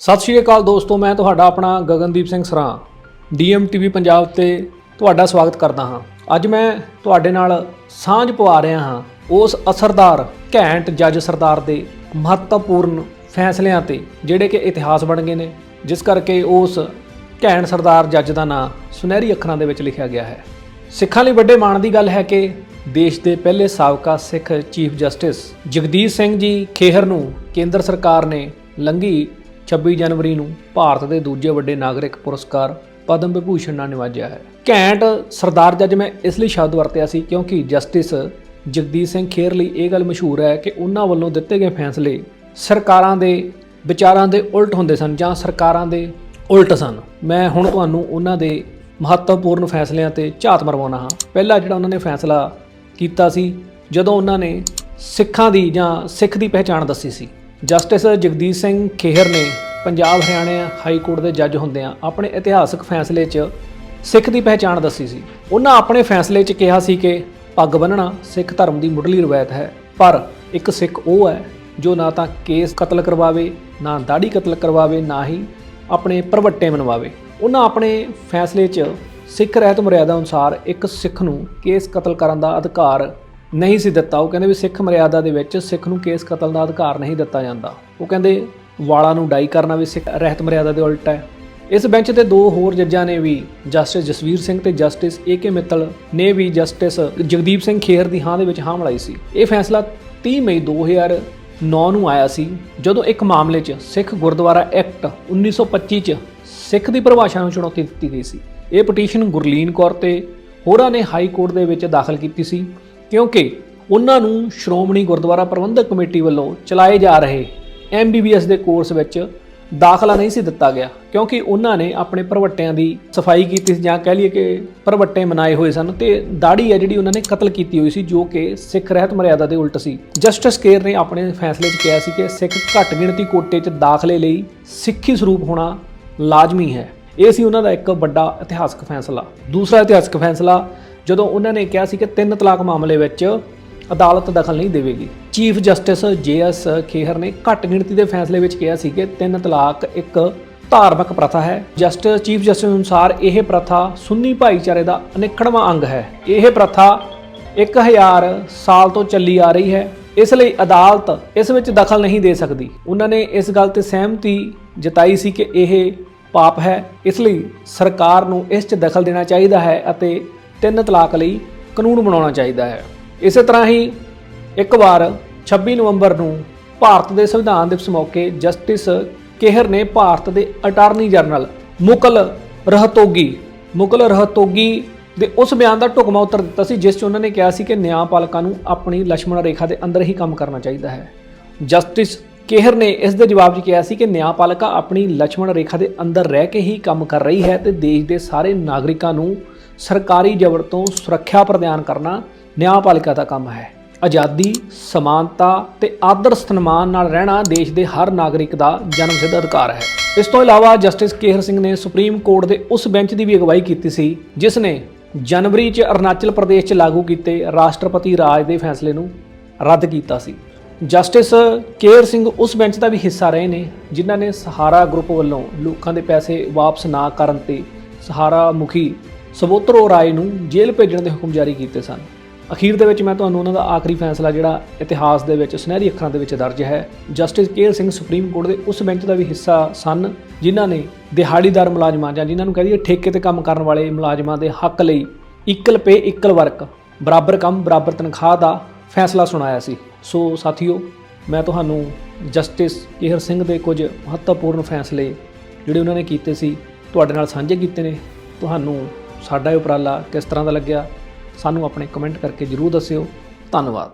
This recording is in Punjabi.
ਸਤਿ ਸ਼੍ਰੀ ਅਕਾਲ ਦੋਸਤੋ, ਮੈਂ ਤੁਹਾਡਾ ਆਪਣਾ ਗਗਨਦੀਪ ਸਿੰਘ ਸਰਾਂ, ਡੀਐਮ ਟੀਵੀ ਪੰਜਾਬ ਤੇ ਤੁਹਾਡਾ ਸਵਾਗਤ ਕਰਦਾ ਹਾਂ। ਅੱਜ ਮੈਂ ਤੁਹਾਡੇ ਨਾਲ ਸਾਂਝ ਪਵਾ ਰਿਹਾ ਹਾਂ ਉਸ ਅਸਰਦਾਰ, ਘੈਂਟ ਜੱਜ ਸਰਦਾਰ ਦੇ ਮਹੱਤਵਪੂਰਨ ਫੈਸਲਿਆਂ ਤੇ, ਜਿਹੜੇ ਕਿ ਇਤਿਹਾਸ ਬਣ ਗਏ ਨੇ, ਜਿਸ ਕਰਕੇ ਉਸ ਘੈਂਟ ਸਰਦਾਰ ਜੱਜ ਦਾ ਨਾਂ ਸੁਨਹਿਰੀ ਅੱਖਰਾਂ ਦੇ ਵਿੱਚ ਲਿਖਿਆ ਗਿਆ ਹੈ। ਸਿੱਖਾਂ ਲਈ ਵੱਡੇ ਮਾਣ ਦੀ ਗੱਲ ਹੈ ਕਿ ਦੇਸ਼ ਦੇ ਪਹਿਲੇ ਸਾਬਕਾ ਸਿੱਖ ਚੀਫ ਜਸਟਿਸ ਜਗਦੀਸ਼ ਸਿੰਘ ਜੀ ਖੇਹਰ ਨੂੰ ਕੇਂਦਰ ਸਰਕਾਰ ਨੇ ਲੰਘੀ 26 ਜਨਵਰੀ ਨੂੰ ਭਾਰਤ ਦੇ ਦੂਜੇ ਵੱਡੇ ਨਾਗਰਿਕ ਪੁਰਸਕਾਰ ਪਦਮ ਵਿਭੂਸ਼ਣ ਨਾਲ ਨਿਵਾਜਿਆ ਹੈ। ਘੈਂਟ ਸਰਦਾਰ ਜੱਜ ਮੈਂ ਇਸ ਲਈ ਸ਼ਬਦ ਵਰਤਿਆ ਸੀ ਕਿਉਂਕਿ ਜਸਟਿਸ ਜਗਦੀਪ ਸਿੰਘ ਖੇਰ ਲਈ ਇਹ ਗੱਲ ਮਸ਼ਹੂਰ ਹੈ ਕਿ ਉਹਨਾਂ ਵੱਲੋਂ ਦਿੱਤੇ ਗਏ ਫੈਸਲੇ ਸਰਕਾਰਾਂ ਦੇ ਵਿਚਾਰਾਂ ਦੇ ਉਲਟ ਹੁੰਦੇ ਸਨ ਜਾਂ ਸਰਕਾਰਾਂ ਦੇ ਉਲਟ ਸਨ। ਮੈਂ ਹੁਣ ਤੁਹਾਨੂੰ ਉਹਨਾਂ ਦੇ ਮਹੱਤਵਪੂਰਨ ਫੈਸਲਿਆਂ ਤੇ ਝਾਤ ਮਰਵਾਉਣਾ ਹਾਂ। ਪਹਿਲਾ ਜਿਹੜਾ ਉਹਨਾਂ ਨੇ ਫੈਸਲਾ ਕੀਤਾ ਸੀ, ਜਦੋਂ ਉਹਨਾਂ ਨੇ ਸਿੱਖਾਂ ਦੀ ਜਾਂ ਸਿੱਖ ਦੀ ਪਹਿਚਾਣ ਦੱਸੀ ਸੀ। ਜਸਟਿਸ ਜਗਦੀਸ਼ ਸਿੰਘ ਖੇਹਰ ਨੇ ਪੰਜਾਬ ਹਰਿਆਣਾ ਹਾਈ ਕੋਰਟ ਦੇ ਜੱਜ ਹੁੰਦਿਆਂ ਆਪਣੇ ਇਤਿਹਾਸਕ ਫੈਸਲੇ 'ਚ ਸਿੱਖ ਦੀ ਪਹਿਚਾਣ ਦੱਸੀ ਸੀ। ਉਹਨਾਂ ਆਪਣੇ ਫੈਸਲੇ 'ਚ ਕਿਹਾ ਸੀ ਕਿ ਪੱਗ ਬੰਨਣਾ ਸਿੱਖ ਧਰਮ ਦੀ ਮੁੱਢਲੀ ਰਵਾਇਤ ਹੈ, ਪਰ ਇੱਕ ਸਿੱਖ ਉਹ ਹੈ ਜੋ ਨਾ ਤਾਂ ਕੇਸ ਕਤਲ ਕਰਵਾਵੇ, ਨਾ ਦਾੜੀ ਕਤਲ ਕਰਵਾਵੇ, ਨਾ ਹੀ ਆਪਣੇ ਪਰਵੱਟੇ ਮਨਵਾਵੇ। ਉਹਨਾਂ ਆਪਣੇ ਫੈਸਲੇ 'ਚ ਸਿੱਖ ਰਹਿਤ ਮਰਿਆਦਾ ਅਨੁਸਾਰ ਇੱਕ ਸਿੱਖ ਨੂੰ ਕੇਸ ਕਤਲ ਕਰਨ ਦਾ ਅਧਿਕਾਰ ਨਹੀਂ ਸੀ ਦਿੱਤਾ। ਉਹ ਕਹਿੰਦੇ ਵੀ ਸਿੱਖ ਮਰਿਆਦਾ ਦੇ ਵਿੱਚ ਸਿੱਖ ਨੂੰ ਕੇਸ ਕਤਲ ਦਾ ਅਧਿਕਾਰ ਨਹੀਂ ਦਿੱਤਾ ਜਾਂਦਾ। ਉਹ ਕਹਿੰਦੇ ਵਾਲਾਂ ਨੂੰ ਡਾਈ ਕਰਨਾ ਵੀ ਸਿੱਖ ਰਹਿਤ ਮਰਿਆਦਾ ਦੇ ਉਲਟ ਹੈ। ਇਸ ਬੈਂਚ ਤੇ ਦੋ ਹੋਰ ਜੱਜਾਂ ਨੇ ਵੀ, ਜਸਟਿਸ ਜਸਵੀਰ ਸਿੰਘ ਤੇ ਜਸਟਿਸ ਏ ਕੇ ਮਿੱਤਲ ਨੇ ਵੀ ਜਸਟਿਸ ਜਗਦੀਪ ਸਿੰਘ ਖੇਰ ਦੀ ਹਾਂ ਦੇ ਵਿੱਚ ਹਾਂ ਮਿਲਾਈ ਸੀ। ਇਹ ਫੈਸਲਾ 30 ਮਈ 2009 ਨੂੰ ਆਇਆ ਸੀ, ਜਦੋਂ ਇੱਕ ਮਾਮਲੇ 'ਚ ਸਿੱਖ ਗੁਰਦੁਆਰਾ ਐਕਟ 1925 'ਚ ਸਿੱਖ ਦੀ ਪਰਿਭਾਸ਼ਾ ਨੂੰ ਚੁਣੌਤੀ ਦਿੱਤੀ ਗਈ ਸੀ। ਇਹ ਪਟੀਸ਼ਨ ਗੁਰਲੀਨ ਕੌਰ ਤੇ ਹੋਰਾਂ ਨੇ ਹਾਈ ਕੋਰਟ ਦੇ ਵਿੱਚ ਦਾਖਲ ਕੀਤੀ ਸੀ। ਕਿਉਂਕਿ ਉਹਨਾਂ ਨੂੰ ਸ਼੍ਰੋਮਣੀ ਗੁਰਦੁਆਰਾ ਪ੍ਰਬੰਧਕ ਕਮੇਟੀ ਵੱਲੋਂ ਚਲਾਏ ਜਾ ਰਹੇ ਐਮਬੀਬੀਐਸ ਦੇ ਕੋਰਸ ਵਿੱਚ ਦਾਖਲਾ ਨਹੀਂ ਸੀ ਦਿੱਤਾ ਗਿਆ, ਕਿਉਂਕਿ ਉਹਨਾਂ ਨੇ ਆਪਣੇ ਪ੍ਰਵੱਟਿਆਂ ਦੀ ਸਫ਼ਾਈ ਕੀਤੀ ਸੀ, ਜਾਂ ਕਹਿ ਲਈਏ ਕਿ ਪ੍ਰਵੱਟੇ ਮਨਾਏ ਹੋਏ ਸਨ, ਤੇ ਦਾੜੀ ਹੈ ਜਿਹੜੀ ਉਹਨਾਂ ਨੇ ਕਤਲ ਕੀਤੀ ਹੋਈ ਸੀ, ਜੋ ਕਿ ਸਿੱਖ ਰਹਿਤ ਮਰਿਆਦਾ ਦੇ ਉਲਟ ਸੀ। ਜਸਟਿਸ ਕੇਰ ਨੇ ਆਪਣੇ ਫੈਸਲੇ 'ਚ ਕਿਹਾ ਸੀ ਕਿ ਸਿੱਖ ਘੱਟ ਗਿਣਤੀ ਕੋਟੇ 'ਚ ਦਾਖਲੇ ਲਈ ਸਿੱਖੀ ਸਰੂਪ ਹੋਣਾ ਲਾਜ਼ਮੀ ਹੈ। ਇਹ ਸੀ ਉਹਨਾਂ ਦਾ ਇੱਕ ਵੱਡਾ ਇਤਿਹਾਸਕ ਫੈਸਲਾ। ਦੂਸਰਾ ਇਤਿਹਾਸਕ ਫੈਸਲਾ ਜਦੋਂ ਉਹਨਾਂ ਨੇ ਕਿਹਾ ਸੀ ਕਿ ਤਿੰਨ ਤਲਾਕ ਮਾਮਲੇ ਵਿੱਚ ਅਦਾਲਤ ਦਖਲ ਨਹੀਂ ਦੇਵੇਗੀ। ਚੀਫ ਜਸਟਿਸ ਜੇਐਸ ਖੇਹਰ ਨੇ ਘੱਟ ਗਿਣਤੀ ਦੇ ਫੈਸਲੇ ਵਿੱਚ ਕਿਹਾ ਸੀ ਕਿ ਤਿੰਨ ਤਲਾਕ ਇੱਕ ਧਾਰਮਿਕ ਪ੍ਰਥਾ ਹੈ। ਜਸਟਿਸ, ਚੀਫ ਜਸਟਿਸ ਅਨੁਸਾਰ ਇਹ ਪ੍ਰਥਾ ਸੁੰਨੀ ਭਾਈਚਾਰੇ ਦਾ ਅਨਿੱਖੜਵਾਂ ਅੰਗ ਹੈ। ਇਹ ਪ੍ਰਥਾ 1000 ਸਾਲ ਤੋਂ ਚੱਲੀ ਆ ਰਹੀ ਹੈ। ਇਸ ਲਈ ਅਦਾਲਤ ਇਸ ਵਿੱਚ ਦਖਲ ਨਹੀਂ ਦੇ ਸਕਦੀ। ਉਹਨਾਂ ਨੇ ਇਸ ਗੱਲ ਤੇ ਸਹਿਮਤੀ ਜਤਾਈ ਸੀ ਕਿ ਇਹ ਪਾਪ ਹੈ। ਇਸ ਲਈ ਸਰਕਾਰ ਨੂੰ ਇਸ 'ਚ ਦਖਲ ਦੇਣਾ ਚਾਹੀਦਾ ਹੈ ਅਤੇ ਤਿੰਨ ਤਲਾਕ ਲਈ ਕਾਨੂੰਨ ਬਣਾਉਣਾ ਚਾਹੀਦਾ ਹੈ। ਇਸੇ ਤਰ੍ਹਾਂ ਹੀ ਇੱਕ ਵਾਰ 26 ਨਵੰਬਰ ਨੂੰ ਭਾਰਤ ਦੇ ਸੰਵਿਧਾਨ ਦਿਵਸ ਮੌਕੇ ਜਸਟਿਸ ਕੇਹਰ ਨੇ ਭਾਰਤ ਦੇ ਅਟਾਰਨੀ ਜਨਰਲ ਮੁਕਲ ਰਹਤੋਗੀ ਮੁਕਲ ਰਹਤੋਗੀ ਦੇ ਉਸ ਬਿਆਨ ਦਾ ਟੁਕਮਾ ਉੱਤਰ ਦਿੱਤਾ ਸੀ, ਜਿਸ 'ਚ ਉਹਨਾਂ ਨੇ ਕਿਹਾ ਸੀ ਕਿ ਨਿਆਂਪਾਲਕਾਂ ਨੂੰ ਆਪਣੀ ਲక్ష్ਮਣ ਰੇਖਾ ਦੇ ਅੰਦਰ ਹੀ ਕੰਮ ਕਰਨਾ ਚਾਹੀਦਾ ਹੈ। ਜਸਟਿਸ ਕੇਹਰ ਨੇ ਇਸ ਦੇ ਜਵਾਬ 'ਚ ਕਿਹਾ ਸੀ ਕਿ ਨਿਆਂਪਾਲਿਕਾ ਆਪਣੀ ਲਛਮਣ ਰੇਖਾ ਦੇ ਅੰਦਰ ਰਹਿ ਕੇ ਹੀ ਕੰਮ ਕਰ ਰਹੀ ਹੈ ਤੇ ਦੇਸ਼ ਦੇ ਸਾਰੇ ਨਾਗਰਿਕਾਂ ਨੂੰ ਸਰਕਾਰੀ ਜਬਰ ਤੋਂ ਸੁਰੱਖਿਆ ਪ੍ਰਦਾਨ ਕਰਨਾ ਨਿਆਂਪਾਲਿਕਾ ਦਾ ਕੰਮ ਹੈ। ਆਜ਼ਾਦੀ, ਸਮਾਨਤਾ ਤੇ ਆਦਰ ਸਨਮਾਨ ਨਾਲ ਰਹਿਣਾ ਦੇਸ਼ ਦੇ ਹਰ ਨਾਗਰਿਕ ਦਾ ਜਨਮ ਸਿੱਧ ਅਧਿਕਾਰ ਹੈ। ਇਸ ਤੋਂ ਇਲਾਵਾ ਜਸਟਿਸ ਕੇਹਰ ਸਿੰਘ ਨੇ ਸੁਪਰੀਮ ਕੋਰਟ ਦੇ ਉਸ ਬੈਂਚ ਦੀ ਵੀ ਅਗਵਾਈ ਕੀਤੀ ਸੀ, ਜਿਸ ਨੇ ਜਨਵਰੀ 'ਚ ਅਰੁਣਾਚਲ ਪ੍ਰਦੇਸ਼ 'ਚ ਲਾਗੂ ਕੀਤੇ ਰਾਸ਼ਟਰਪਤੀ ਰਾਜ ਦੇ ਫੈਸਲੇ ਨੂੰ ਰੱਦ ਕੀਤਾ ਸੀ। ਜਸਟਿਸ ਕੇਰ ਸਿੰਘ ਉਸ ਬੈਂਚ ਦਾ ਵੀ ਹਿੱਸਾ ਰਹੇ ਨੇ, ਜਿਨ੍ਹਾਂ ਨੇ ਸਹਾਰਾ ਗਰੁੱਪ ਵੱਲੋਂ ਲੋਕਾਂ ਦੇ ਪੈਸੇ ਵਾਪਸ ਨਾ ਕਰਨ ਤੇ ਸਹਾਰਾ ਮੁਖੀ ਸਬੋਤਰੋ ਰਾਏ ਨੂੰ ਜੇਲ੍ਹ ਭੇਜਣ ਦੇ ਹੁਕਮ ਜਾਰੀ ਕੀਤੇ ਸਨ। ਅਖੀਰ ਦੇ ਵਿੱਚ ਮੈਂ ਤੁਹਾਨੂੰ ਉਹਨਾਂ ਦਾ ਆਖਰੀ ਫੈਸਲਾ, ਜਿਹੜਾ ਇਤਿਹਾਸ ਦੇ ਵਿੱਚ ਸੁਨਹਿਰੀ ਅੱਖਰਾਂ ਦੇ ਵਿੱਚ ਦਰਜ ਹੈ। ਜਸਟਿਸ ਕੇਰ ਸਿੰਘ ਸੁਪਰੀਮ ਕੋਰਟ ਦੇ ਉਸ ਬੈਂਚ ਦਾ ਵੀ ਹਿੱਸਾ ਸਨ, ਜਿਨ੍ਹਾਂ ਨੇ ਦਿਹਾੜੀਦਾਰ ਮੁਲਾਜ਼ਮਾਂ ਜਾਂ ਜਿਨ੍ਹਾਂ ਨੂੰ ਕਹਦੇ ਠੇਕੇ ਤੇ ਕੰਮ ਕਰਨ ਵਾਲੇ ਮੁਲਾਜ਼ਮਾਂ ਦੇ ਹੱਕ ਲਈ ਇਕਲ ਪੇ ਇਕਲ ਵਰਕ, ਬਰਾਬਰ ਕੰਮ, ਬਰਾਬਰ ਤਨਖਾਹ ਦਾ ਫੈਸਲਾ ਸੁਣਾਇਆ ਸੀ। ਸੋ ਸਾਥੀਓ, ਮੈਂ ਤੁਹਾਨੂੰ ਜਸਟਿਸ ਕੇਹਰ ਸਿੰਘ ਦੇ ਕੁਝ ਮਹੱਤਵਪੂਰਨ ਫੈਸਲੇ ਜਿਹੜੇ ਉਹਨਾਂ ਨੇ ਕੀਤੇ ਸੀ, ਤੁਹਾਡੇ ਨਾਲ ਸਾਂਝੇ ਕੀਤੇ ਨੇ, ਤੁਹਾਨੂੰ ਸਾਡਾ ਇਹ ਉਪਰਾਲਾ ਕਿਸ ਤਰ੍ਹਾਂ ਦਾ ਲੱਗਿਆ ਸਾਨੂੰ ਆਪਣੇ ਕਮੈਂਟ ਕਰਕੇ ਜਰੂਰ ਦੱਸਿਓ। ਧੰਨਵਾਦ।